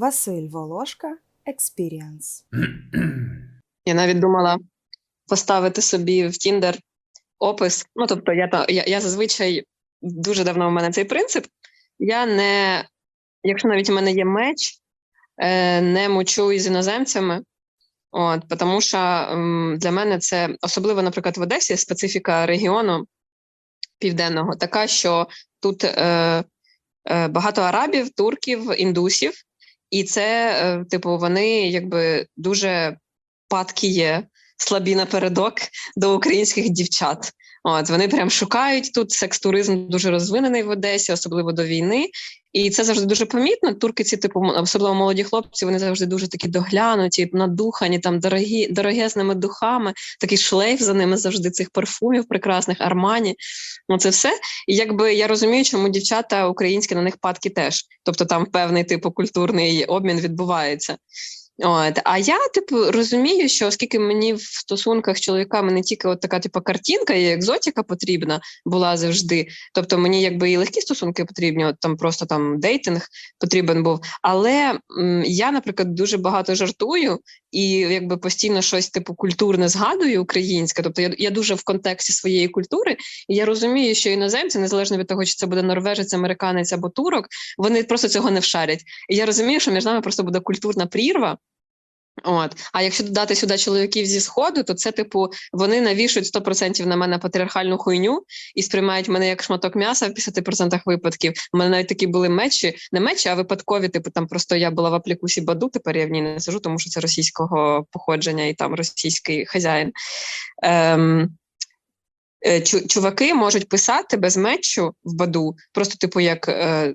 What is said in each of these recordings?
Василь Волошка Experience. Я навіть думала поставити собі в Тіндер опис. Ну, тобто, я, я, я зазвичай дуже давно в мене цей принцип. Я не, якщо навіть у мене є меч, е, не мучу із іноземцями. От, тому що для мене це особливо, наприклад, в Одесі специфіка регіону південного така, що тут е, е, багато арабів, турків, індусів, і це, е, типу, вони якби дуже падкі є, слабі напередок до українських дівчат. От вони прям шукають тут секс-туризм дуже розвинений в Одесі, особливо до війни. І це завжди дуже помітно. Турки, ці типу, особливо молоді хлопці, вони завжди дуже такі доглянуті, надухані, там дорогі, дорогезними духами, такий шлейф за ними завжди цих парфумів прекрасних, армані. Ну це все. І якби я розумію, чому дівчата українські на них падки теж. Тобто там певний типу культурний обмін відбувається. От, а я, типу, розумію, що оскільки мені в стосунках з чоловіками не тільки от така, типу, картинка і екзотика потрібна була завжди. Тобто мені якби і легкі стосунки потрібні, от там просто там дейтинг потрібен був. Але м, я, наприклад, дуже багато жартую і якби постійно щось типу культурне згадую українське. Тобто я, я дуже в контексті своєї культури, і я розумію, що іноземці, незалежно від того, чи це буде норвежець, американець або турок, вони просто цього не вшарять. І я розумію, що між нами просто буде культурна прірва. От, а якщо додати сюди чоловіків зі сходу, то це типу вони навішують 100% на мене патріархальну хуйню і сприймають мене як шматок м'яса в 50% випадків. У мене навіть такі були мечі, не мечі, а випадкові. Типу, там просто я була в аплікусі Баду. Тепер я в ній не сижу, тому що це російського походження і там російський хазяїн. Ем, е, чуваки можуть писати без мечу в Баду, просто типу як. Е,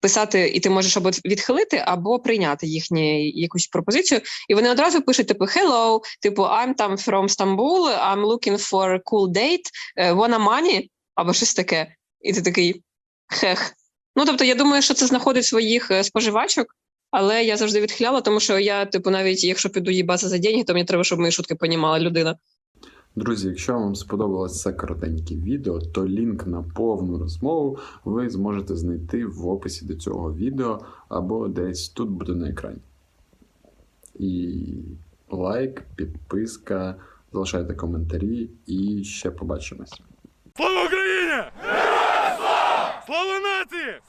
Писати, і ти можеш або відхилити, або прийняти їхню якусь пропозицію, і вони одразу пишуть: типу hello, типу I'm там from Stambul, I'm looking for a cool date, е, wanna money, або щось таке. І ти такий хех. Ну тобто, я думаю, що це знаходить своїх е, споживачок, але я завжди відхиляла, тому що я, типу, навіть якщо піду їбатися за деньги, то мені треба, щоб мої шутки понімала людина. Друзі, якщо вам сподобалось це коротеньке відео, то лінк на повну розмову ви зможете знайти в описі до цього відео або десь тут буде на екрані. І лайк, підписка, залишайте коментарі і ще побачимось. Слава Україні! Слава! Нації!